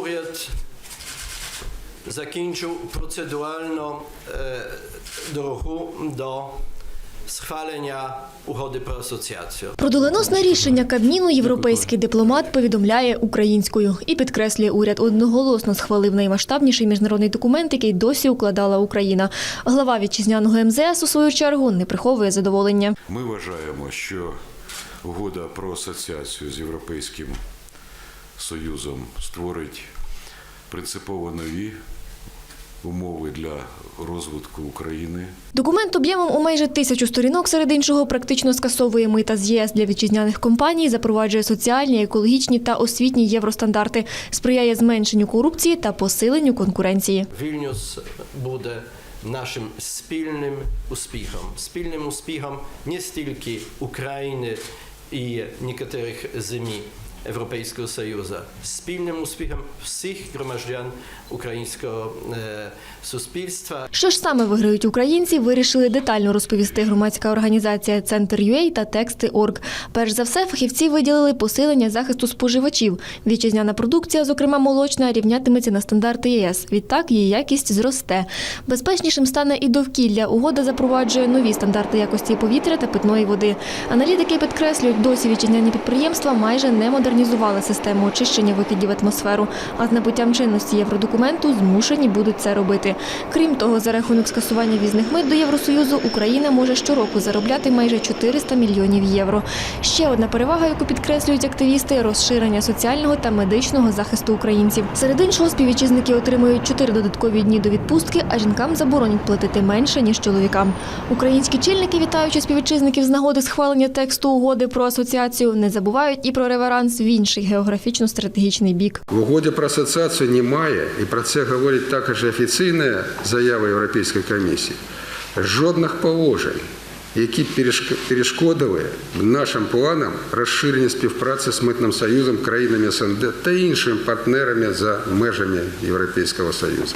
уряд закінчив процедуральну е, дорогу до схвалення угоди про асоціацію. Про доленосне рішення Кабміну європейський дипломат повідомляє українською і підкреслює, уряд одноголосно схвалив наймасштабніший міжнародний документ, який досі укладала Україна. Глава вітчизняного МЗС у свою чергу не приховує задоволення. Ми вважаємо, що угода про асоціацію з Європейським Союзом створить принципово нові умови для розвитку України. Документ об'ємом у майже тисячу сторінок серед іншого практично скасовує мита з ЄС для вітчизняних компаній, запроваджує соціальні, екологічні та освітні євростандарти, сприяє зменшенню корупції та посиленню конкуренції. Вільнюс буде нашим спільним успіхом. Спільним успіхом не стільки України і некоторих землі Європейського Союзу, спільним успіхом всіх громадян українського суспільства. Що ж саме виграють українці, вирішили детально розповісти громадська організація Центр UA та Тексти.орг. Перш за все, фахівці виділили посилення захисту споживачів. Вітчизняна продукція, зокрема молочна, рівнятиметься на стандарти ЄС. Відтак її якість зросте. Безпечнішим стане і довкілля. Угода запроваджує нові стандарти якості повітря та питної води. Аналітики підкреслюють, досі вітчизняні підприємства майже не модернізували систему очищення викидів в атмосферу, а з набуттям чинності євродокументу змушені будуть це робити. Крім того, за рахунок скасування візних мит до Євросоюзу Україна може щороку заробляти майже 400 мільйонів євро. Ще одна перевага, яку підкреслюють активісти розширення соціального та медичного захисту українців. Серед іншого, співвітчизники отримують 4 додаткові дні до відпустки, а жінкам заборонять платити менше ніж чоловікам. Українські чільники, вітаючи співвітчизників з нагоди схвалення тексту угоди про асоціацію, не забувають і про реверанс в інший географічно-стратегічний бік. В угоді про асоціацію немає, і про це говорить також офіційна заява Європейської комісії. Жодних положень, які перешк- перешкодили нашим планам розширення співпраці з Митним Союзом, країнами СНД та іншими партнерами за межами Європейського Союзу.